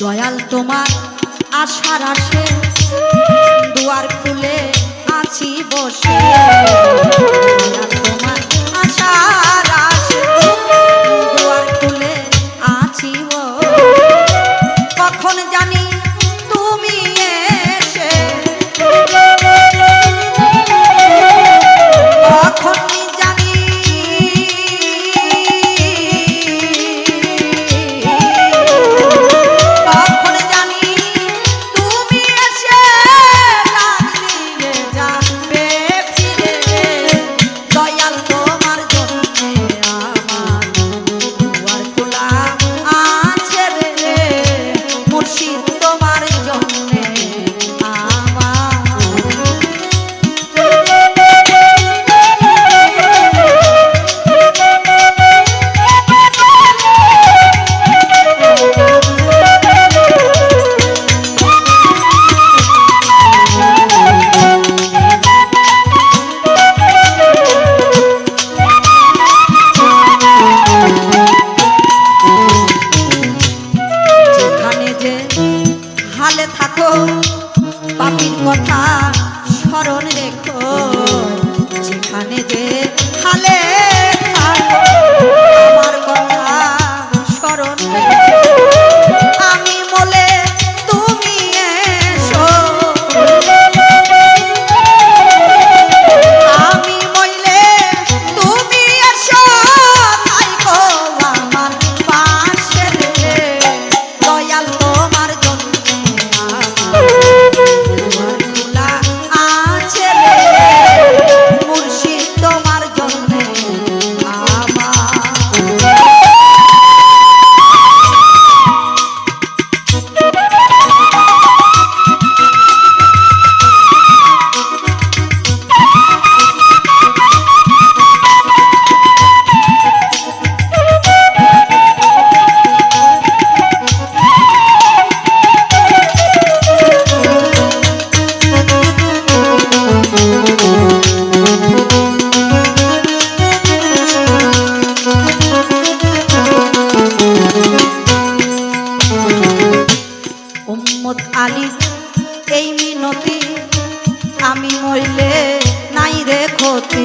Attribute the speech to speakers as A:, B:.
A: দয়াল তোমার আশার আসে। দুয়ার খুলে আছি বসে। কথা স্মরণ রেখো। যেখানে যে উম্মত আলী এই মিনতি আমি মইলে নাই রে ক্ষতি।